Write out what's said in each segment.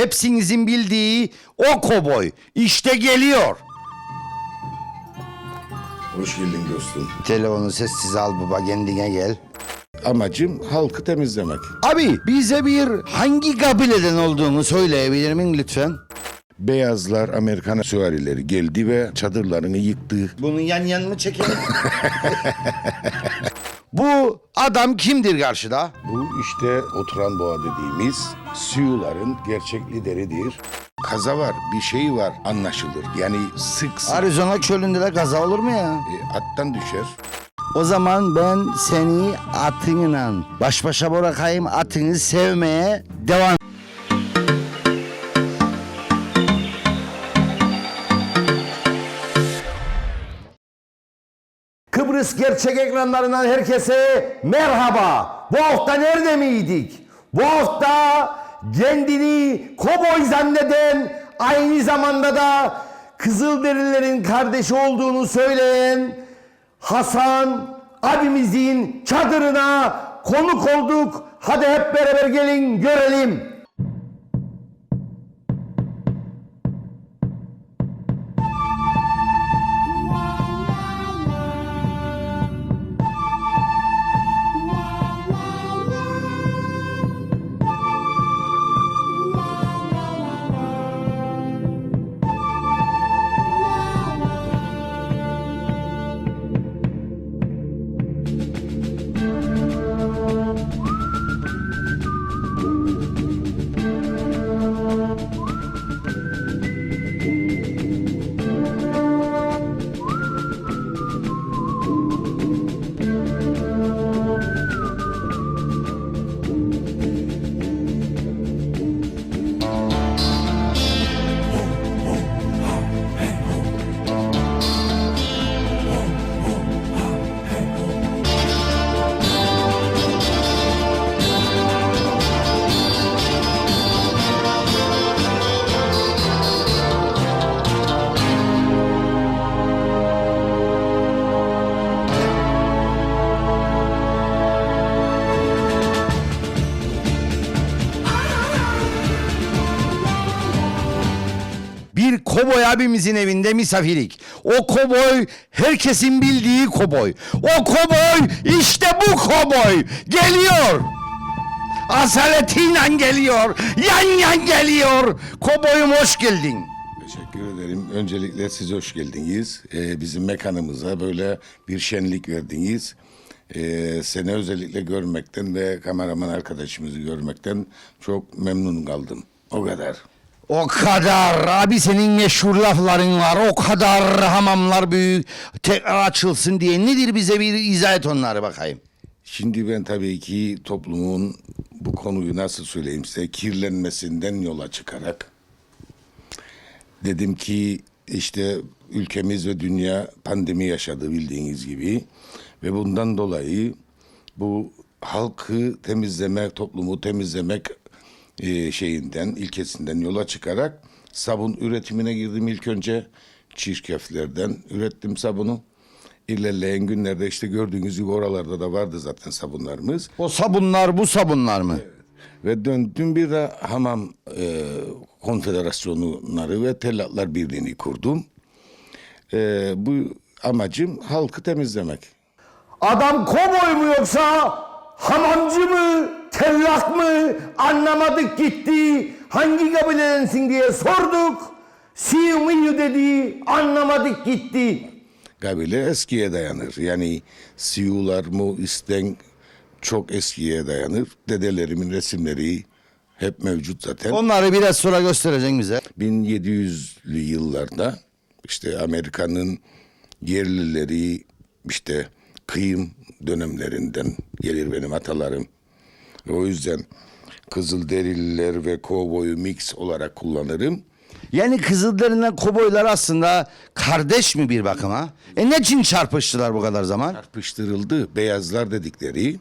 hepsinizin bildiği o koboy işte geliyor. Hoş geldin dostum. Telefonu sessiz al baba kendine gel. Amacım halkı temizlemek. Abi bize bir hangi kabileden olduğunu söyleyebilir miyim lütfen? Beyazlar Amerikan süvarileri geldi ve çadırlarını yıktı. Bunun yan yan mı çekelim? Bu adam kimdir karşıda? Bu işte oturan boğa dediğimiz Sioux'ların gerçek lideridir. Kaza var, bir şey var anlaşılır. Yani sık sık Arizona çölünde de kaza olur mu ya? e, attan düşer. O zaman ben seni atınla baş başa bırakayım atını sevmeye devam. Kıbrıs gerçek ekranlarından herkese merhaba. Bu hafta nerede miydik? Bu hafta kendini koboy zanneden aynı zamanda da Kızılderililerin kardeşi olduğunu söyleyen Hasan abimizin çadırına konuk olduk. Hadi hep beraber gelin görelim. Abimizin evinde misafirlik. O koboy herkesin bildiği koboy. O koboy işte bu koboy. Geliyor. Asaletiyle geliyor. Yan yan geliyor. Koboyum hoş geldin. Teşekkür ederim. Öncelikle siz hoş geldiniz. Ee, bizim mekanımıza böyle bir şenlik verdiniz. Ee, seni özellikle görmekten ve kameraman arkadaşımızı görmekten çok memnun kaldım. O kadar. O kadar abi senin meşhur lafların var. O kadar hamamlar büyük tekrar açılsın diye. Nedir bize bir izah et onları bakayım. Şimdi ben tabii ki toplumun bu konuyu nasıl söyleyeyim size kirlenmesinden yola çıkarak dedim ki işte ülkemiz ve dünya pandemi yaşadı bildiğiniz gibi ve bundan dolayı bu halkı temizlemek, toplumu temizlemek e, şeyinden, ilkesinden yola çıkarak sabun üretimine girdim ilk önce. Çirkeflerden ürettim sabunu. İlerleyen günlerde işte gördüğünüz gibi oralarda da vardı zaten sabunlarımız. O sabunlar bu sabunlar mı? Ve döndüm bir de hamam e, konfederasyonları ve tellatlar birliğini kurdum. E, bu amacım halkı temizlemek. Adam koboy mu yoksa hamamcı mı, tellak mı anlamadık gitti. Hangi kabiledensin diye sorduk. Siyu miyu dedi anlamadık gitti. Kabile eskiye dayanır. Yani Siyular, Moisten çok eskiye dayanır. Dedelerimin resimleri hep mevcut zaten. Onları biraz sonra göstereceksin bize. 1700'lü yıllarda işte Amerika'nın yerlileri işte kıyım dönemlerinden gelir benim atalarım. O yüzden Kızılderililer ve kovboyu mix olarak kullanırım. Yani Kızılderililer koboylar aslında kardeş mi bir bakıma? E ne için çarpıştılar bu kadar zaman? Çarpıştırıldı. Beyazlar dedikleri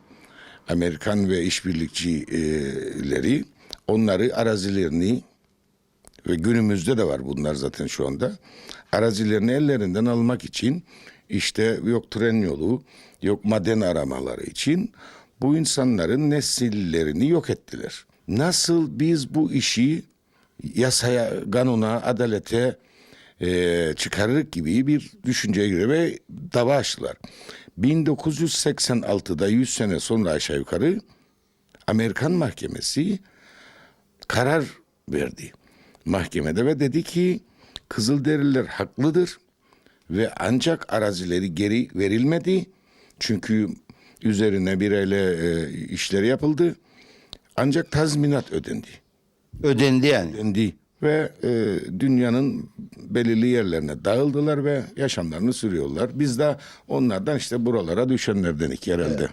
Amerikan ve işbirlikçileri onları arazilerini ve günümüzde de var bunlar zaten şu anda. Arazilerini ellerinden almak için işte yok tren yolu, yok maden aramaları için bu insanların nesillerini yok ettiler. Nasıl biz bu işi yasaya, kanuna, adalete e, çıkarır gibi bir düşünceye göre ve dava açtılar. 1986'da 100 sene sonra aşağı yukarı Amerikan mahkemesi karar verdi mahkemede ve dedi ki Kızılderililer haklıdır ve ancak arazileri geri verilmedi. Çünkü üzerine bireyle e, işleri yapıldı. Ancak tazminat ödendi. Ödendi yani. Ödendi ve e, dünyanın belirli yerlerine dağıldılar ve yaşamlarını sürüyorlar. Biz de onlardan işte buralara düşenlerdenik herhalde.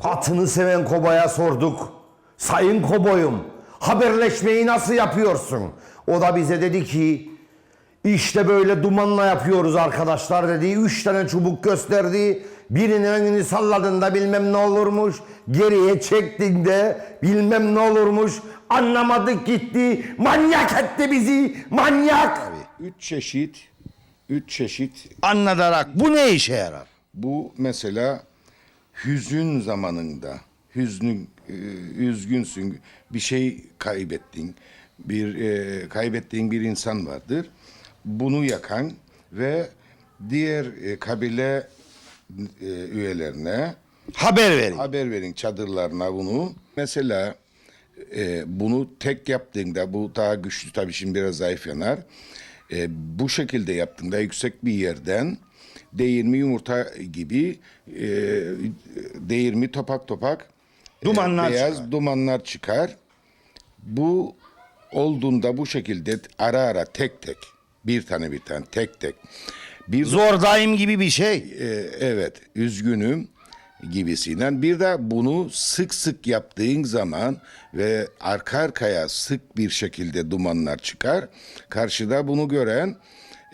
Atını seven kobaya sorduk. Sayın koboyum, haberleşmeyi nasıl yapıyorsun? O da bize dedi ki, işte böyle dumanla yapıyoruz arkadaşlar dedi. Üç tane çubuk gösterdi. Birinin önünü salladığında bilmem ne olurmuş. Geriye çektiğinde bilmem ne olurmuş. Anlamadık gitti. Manyak etti bizi. Manyak. Üç çeşit, üç çeşit Anlatarak bu ne işe yarar? Bu mesela hüzün zamanında, hüznün, e, üzgünsün, bir şey kaybettin, bir e, kaybettiğin bir insan vardır. Bunu yakan ve diğer e, kabile e, üyelerine Haber verin. haber verin çadırlarına bunu. Mesela e, bunu tek yaptığında bu daha güçlü tabii şimdi biraz zayıf yanar. E, bu şekilde yaptığında yüksek bir yerden değirmi yumurta gibi e, değirmi topak topak e, Dumanlar beyaz çıkar. dumanlar çıkar. Bu olduğunda bu şekilde ara ara tek tek bir tane bir tane tek tek bir Zordayım gibi bir şey. e, evet üzgünüm gibisinden. Bir de bunu sık sık yaptığın zaman ve arka arkaya sık bir şekilde dumanlar çıkar. Karşıda bunu gören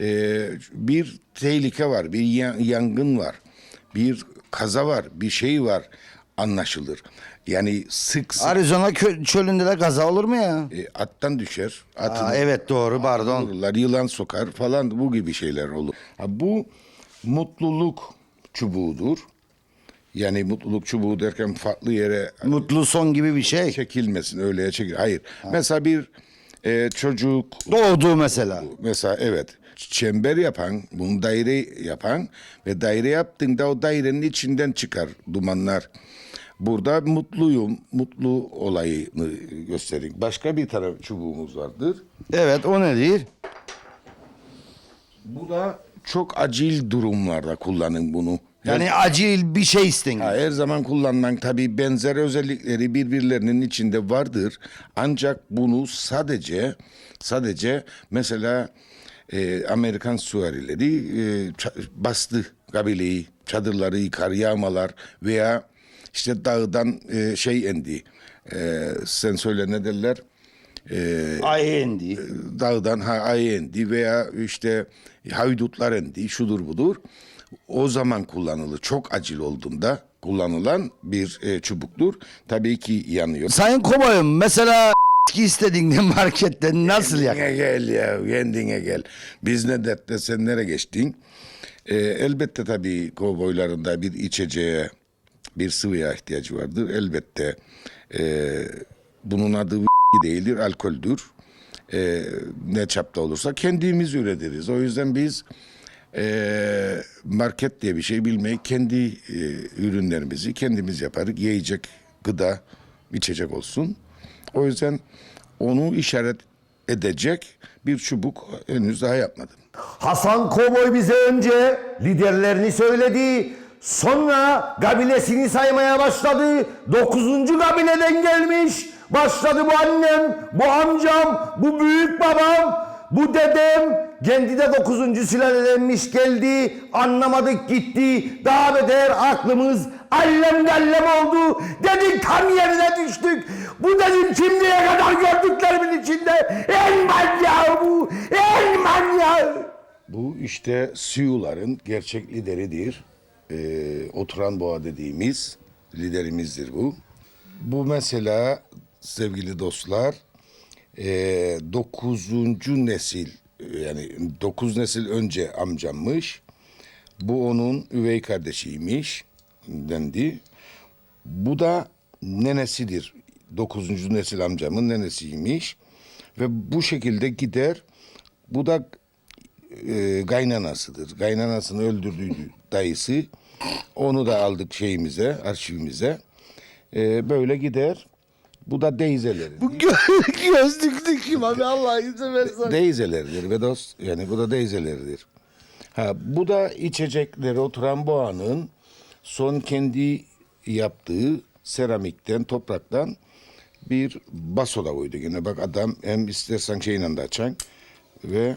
e, bir tehlike var, bir ya- yangın var, bir kaza var, bir şey var anlaşılır. Yani sık sık Arizona kö- çölünde de kaza olur mu ya? e, attan düşer. Atın, Aa, evet doğru pardon. vururlar, yılan sokar falan bu gibi şeyler olur. Ha, bu mutluluk çubuğudur. Yani mutluluk çubuğu derken farklı yere Mutlu son gibi bir şey. çekilmesin öyleye çekil. Hayır. Mesela bir e, çocuk Doğduğu mesela. mesela evet çember yapan, bunu daire yapan ve daire yaptığında o dairenin içinden çıkar dumanlar. Burada mutluyum, mutlu olayını gösterin. Başka bir taraf çubuğumuz vardır. Evet o nedir? Bu da çok acil durumlarda kullanın bunu. Yani acil bir şey isteyin. Her zaman kullanılan tabii benzer özellikleri birbirlerinin içinde vardır. Ancak bunu sadece sadece mesela e, Amerikan süvarileri e, bastı kabileyi, çadırları yıkar, yağmalar veya işte dağdan e, şey indi. E, sen söyle ne derler? E, Ay indi. dağdan ha ay indi veya işte haydutlar indi şudur budur. O zaman kullanılır. Çok acil olduğunda kullanılan bir e, çubuktur. Tabii ki yanıyor. Sayın koboyum mesela istediğinde marketten nasıl yak? Kendine gel ya kendine gel. Biz ne dertte sen nereye geçtin? E, elbette tabii kovboyların da bir içeceğe bir sıvıya ihtiyacı vardır. Elbette e, bunun adı değildir alkoldür. E, ne çapta olursa kendimiz üretiriz. O yüzden biz e, market diye bir şey bilmeyi kendi e, ürünlerimizi kendimiz yaparız. Yiyecek, gıda, içecek olsun. O yüzden onu işaret edecek bir çubuk henüz daha yapmadım. Hasan Koboy bize önce liderlerini söyledi. Sonra kabilesini saymaya başladı. Dokuzuncu kabileden gelmiş. Başladı bu annem, bu amcam, bu büyük babam, bu dedem. Kendi de dokuzuncu sülaledenmiş geldi. Anlamadık gitti. Daha beter aklımız allem gallem oldu. Dedik tam yerine düştük. Bu dedim şimdiye kadar gördüklerimin içinde en manyağı bu. En manyağı. Bu işte Siyuların gerçek lideridir. Ee, oturan boğa dediğimiz liderimizdir bu. Bu mesela sevgili dostlar e, dokuzuncu nesil yani dokuz nesil önce amcammış. Bu onun üvey kardeşiymiş dendi. Bu da nenesidir. Dokuzuncu nesil amcamın nenesiymiş. Ve bu şekilde gider. Bu da e, kaynanasıdır. Kaynanasını öldürdüğü dayısı. Onu da aldık şeyimize, arşivimize. E, böyle gider. Bu da deyzeleri. Bu gö- gözlüklü kim abi Allah izin versen. Deyzeleridir ve dost yani bu da deyzeleridir. Ha bu da içecekleri oturan boğanın son kendi yaptığı seramikten topraktan bir basoda koydu yine bak adam hem istersen şeyle de açan ve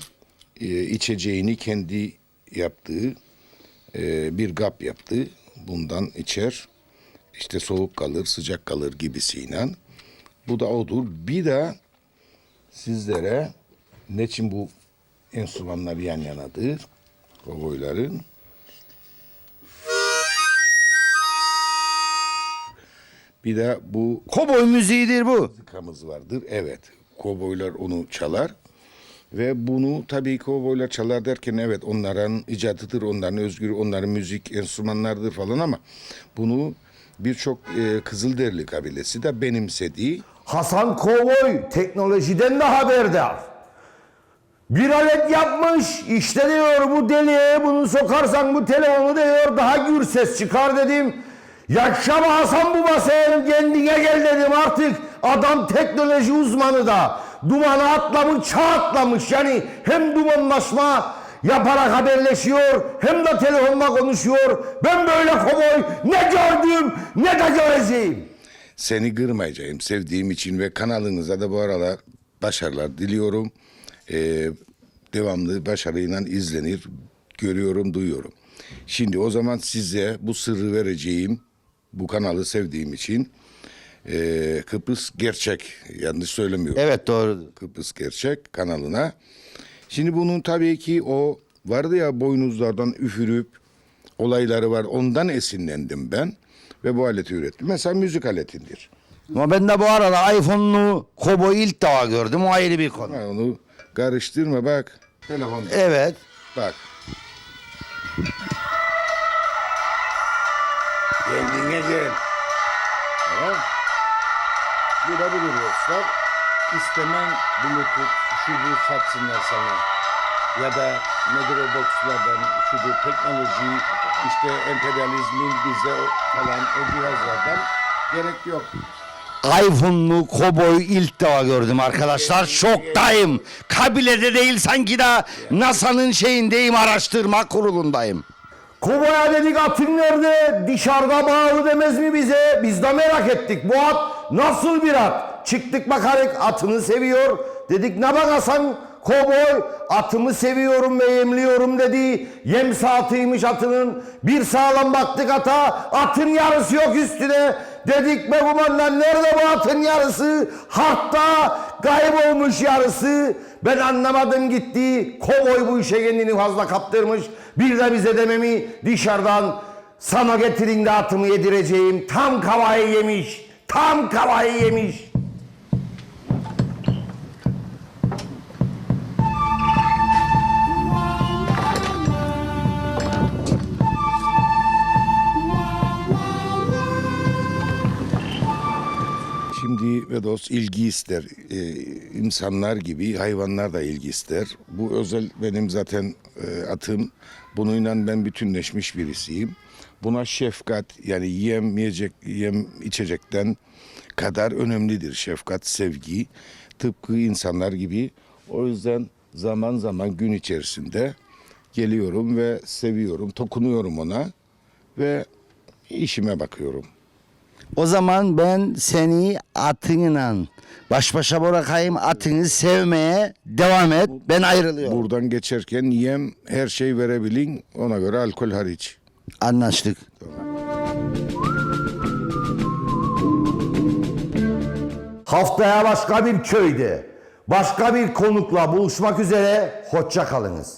e, içeceğini kendi yaptığı e, bir gap yaptı. Bundan içer. İşte soğuk kalır, sıcak kalır gibisiyle. Bu da odur. Bir de sizlere ne için bu enstrümanlar yan yanadır? Kovboyların. Bir de bu Koboy müziğidir bu. Kamız vardır. Evet. Kovboylar onu çalar. Ve bunu tabii kovboylar çalar derken evet onların icatıdır, onların özgür, onların müzik enstrümanlardır falan ama bunu birçok e, Kızılderili kabilesi de benimsediği Hasan Kovboy teknolojiden de haberdar. Bir alet yapmış. İşte diyor bu deliğe bunu sokarsan bu telefonu diyor daha gür ses çıkar dedim. Yaşa be Hasan bu sen kendine gel dedim artık. Adam teknoloji uzmanı da. Dumanı atlamış, çağ atlamış. Yani hem dumanlaşma yaparak haberleşiyor hem de telefonla konuşuyor. Ben böyle kovboy ne gördüm ne de göreceğim. Seni kırmayacağım sevdiğim için ve kanalınıza da bu aralar başarılar diliyorum. Ee, devamlı başarıyla izlenir, görüyorum, duyuyorum. Şimdi o zaman size bu sırrı vereceğim, bu kanalı sevdiğim için ee, Kıbrıs Gerçek, yanlış söylemiyorum. Evet doğru. Kıbrıs Gerçek kanalına. Şimdi bunun tabii ki o vardı ya boynuzlardan üfürüp olayları var. Ondan esinlendim ben ve bu aleti ürettim. Mesela müzik aletidir. Ama ben de bu arada iPhone'lu Koboy ilk defa gördüm. O ayrı bir konu. Ha, onu karıştırma bak. Telefon. Evet. Bak. Kendine gel. Tamam. Bu da budur dostlar. İstemen bluetooth, şu bu satsınlar sana. Ya da nedir o boxlardan, şu bu teknoloji, işte emperyalizmin bize falan o cihazlardan gerek yok. iPhone'lu Koboy ilk defa gördüm arkadaşlar. Şoktayım. Kabilede değil sanki de NASA'nın şeyindeyim araştırma kurulundayım. Kovaya dedik atın nerede? Dışarıda bağlı demez mi bize? Biz de merak ettik. Bu at nasıl bir at? Çıktık bakarık atını seviyor. Dedik ne bak Hasan kovboy atımı seviyorum ve yemliyorum dedi. Yem saatiymiş atının. Bir sağlam baktık ata. Atın yarısı yok üstüne. Dedik be kumandan nerede bu atın yarısı? Hatta kaybolmuş yarısı. Ben anlamadım gitti. Kovboy bu işe kendini fazla kaptırmış. Bir de bize dememi dışarıdan sana getirin de atımı yedireceğim. Tam kavayı yemiş. Tam kavayı yemiş. Ve dost ilgi ister. Ee, insanlar gibi hayvanlar da ilgi ister. Bu özel benim zaten e, atım. Bununla ben bütünleşmiş birisiyim. Buna şefkat yani yem yem içecekten kadar önemlidir şefkat, sevgi. Tıpkı insanlar gibi. O yüzden zaman zaman gün içerisinde geliyorum ve seviyorum, dokunuyorum ona ve işime bakıyorum. O zaman ben seni atınla baş başa bırakayım atını sevmeye devam et. Ben ayrılıyorum. Buradan geçerken yem her şey verebilin ona göre alkol hariç. Anlaştık. Haftaya başka bir köyde, başka bir konukla buluşmak üzere. Hoşça kalınız.